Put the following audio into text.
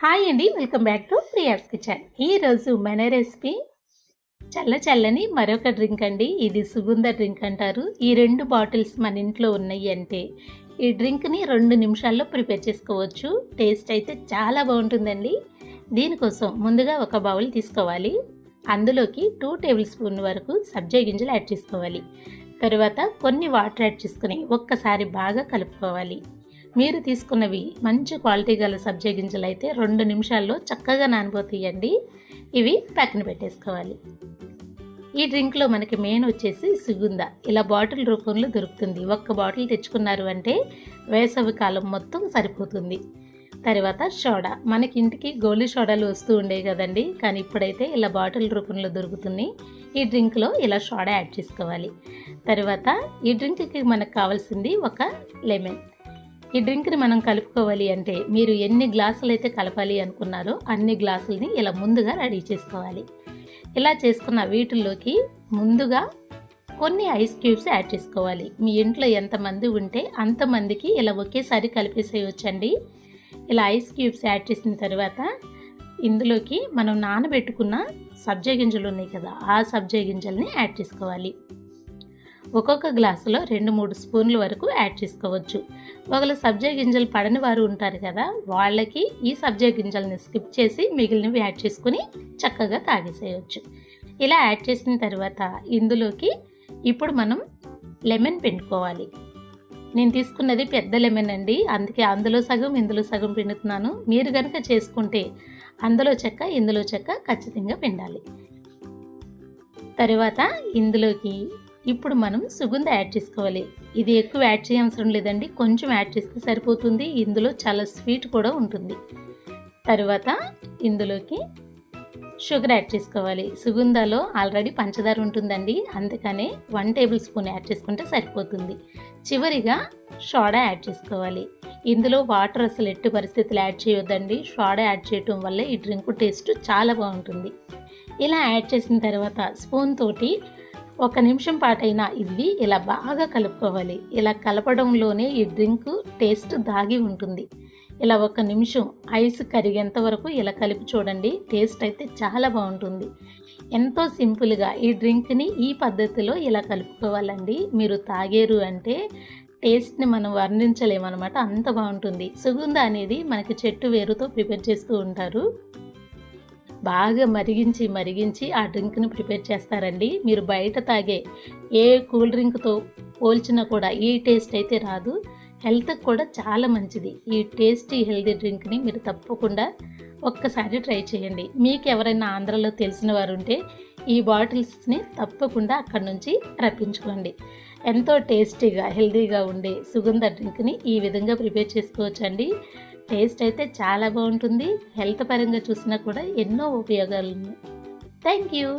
Hi అండి welcome back to Priya's kitchen ఈరోజు మన రెసిపీ చల్ల చల్లని మరొక డ్రింక్ అండి. ఇది సుగంధ డ్రింక్ అంటారు. ఈ రెండు బాటిల్స్ మన ఇంట్లో ఉన్నాయి అంటే ఈ డ్రింక్ని రెండు నిమిషాల్లో ప్రిపేర్ చేసుకోవచ్చు. టేస్ట్ అయితే చాలా బాగుంటుందండి. దీనికోసం ముందుగా ఒక బౌల్ తీసుకోవాలి. అందులోకి టూ టేబుల్ స్పూన్ వరకు సబ్జా గింజలు యాడ్ చేసుకోవాలి. తరువాత కొన్ని వాటర్ యాడ్ చేసుకుని ఒక్కసారి బాగా కలుపుకోవాలి. మీరు తీసుకున్నవి మంచి క్వాలిటీ గల సబ్జా గింజలు అయితే రెండు నిమిషాల్లో చక్కగా నానిపోతాయండి ఇవి పక్కన పెట్టేసుకోవాలి. ఈ డ్రింక్లో మనకి మెయిన్ వచ్చేసి సుగుంద ఇలా బాటిల్ రూపంలో దొరుకుతుంది. ఒక్క బాటిల్ తెచ్చుకున్నారు అంటే వేసవి కాలం మొత్తం సరిపోతుంది. తర్వాత సోడా మనకి ఇంటికి గోళీ సోడాలు వస్తూ ఉండేవి కదండి. కానీ ఇప్పుడైతే ఇలా బాటిల్ రూపంలో దొరుకుతుంది ఈ డ్రింక్లో ఇలా సోడా యాడ్ చేసుకోవాలి. తర్వాత ఈ డ్రింక్కి మనకు కావాల్సింది ఒక లెమన్. ఈ డ్రింక్ని మనం కలుపుకోవాలి అంటే మీరు ఎన్ని గ్లాసులు అయితే కలపాలి అనుకున్నారో అన్ని గ్లాసులని ఇలా ముందుగా రెడీ చేసుకోవాలి. ఇలా చేసుకున్న వీటిల్లోకి ముందుగా కొన్ని ఐస్ క్యూబ్స్ యాడ్ చేసుకోవాలి. మీ ఇంట్లో ఎంతమంది ఉంటే అంతమందికి ఇలా ఒకేసారి కలిపేసేయొచ్చండి. ఇలా ఐస్ క్యూబ్స్ యాడ్ చేసిన తర్వాత ఇందులోకి మనం నానబెట్టుకున్న సబ్జా గింజలు ఉన్నాయి కదా ఆ సబ్జా గింజల్ని యాడ్ చేసుకోవాలి. ఒక్కొక్క గ్లాసులో రెండు మూడు స్పూన్ల వరకు యాడ్ చేసుకోవచ్చు. ఒకవేళ సబ్జా గింజలు పడని వారు ఉంటారు కదా వాళ్ళకి ఈ సబ్జా గింజల్ని స్కిప్ చేసి మిగిలినవి యాడ్ చేసుకుని చక్కగా తాగేసేయచ్చు ఇలా యాడ్ చేసిన తర్వాత ఇందులోకి ఇప్పుడు మనం లెమన్ పిండుకోవాలి. నేను తీసుకున్నది పెద్ద లెమన్ అండి అందుకే అందులో సగం ఇందులో సగం పిండుతున్నాను. మీరు కనుక చేసుకుంటే అందులో చెక్క ఇందులో చెక్క ఖచ్చితంగా పిండాలి. తర్వాత ఇందులోకి ఇప్పుడు మనం సుగంధ యాడ్ చేసుకోవాలి. ఇది ఎక్కువ యాడ్ చేయవసరం లేదండి. కొంచెం యాడ్ చేస్తే సరిపోతుంది. ఇందులో చాలా స్వీట్ కూడా ఉంటుంది. తర్వాత ఇందులోకి షుగర్ యాడ్ చేసుకోవాలి. సుగంధలో ఆల్రెడీ పంచదార ఉంటుందండి. అందుకనే వన్ టేబుల్ స్పూన్ యాడ్ చేసుకుంటే సరిపోతుంది. చివరిగా సోడా యాడ్ చేసుకోవాలి. ఇందులో వాటర్ అసలు ఎట్టి పరిస్థితులు యాడ్ చేయొద్దండి. సోడా యాడ్ చేయటం వల్ల ఈ డ్రింక్ టేస్ట్ చాలా బాగుంటుంది. ఇలా యాడ్ చేసిన తర్వాత స్పూన్ తోటి ఒక నిమిషం పాటైనా ఇది ఇలా బాగా కలుపుకోవాలి. ఇలా కలపడంలోనే ఈ డ్రింక్ టేస్ట్ దాగి ఉంటుంది. ఇలా ఒక నిమిషం ఐస్ కరిగేంత వరకు ఇలా కలిపి చూడండి టేస్ట్ అయితే చాలా బాగుంటుంది. ఎంతో సింపుల్గా ఈ డ్రింక్ని ఈ పద్ధతిలో ఇలా కలుపుకోవాలండి. మీరు తాగేరు అంటే టేస్ట్ని మనం వర్ణించలేమన్నమాట అంత బాగుంటుంది. సుగంధ అనేది మనకి చెట్టు వేరుతో ప్రిపేర్ చేస్తూ ఉంటారు. బాగా మరిగించి మరిగించి ఆ డ్రింక్ని ప్రిపేర్ చేస్తారండి. మీరు బయట తాగే ఏ కూల్ డ్రింక్తో పోల్చినా కూడా ఈ టేస్ట్ అయితే రాదు. హెల్త్కి కూడా చాలా మంచిది. ఈ టేస్టీ హెల్తీ డ్రింక్ని మీరు తప్పకుండా ఒక్కసారి ట్రై చేయండి. మీకు ఎవరైనా ఆంధ్రలో తెలిసిన వారు ఉంటే ఈ బాటిల్స్ని తప్పకుండా అక్కడ నుంచి రప్పించుకోండి. ఎంతో టేస్టీగా హెల్తీగా ఉండే సుగంధ డ్రింక్ని ఈ విధంగా ప్రిపేర్ చేసుకోవచ్చండి. టేస్ట్ అయితే చాలా బాగుంటుంది. హెల్త్ పరంగా చూసినా కూడా ఎన్నో ఉపయోగాలు ఉన్నాయి. Thank you.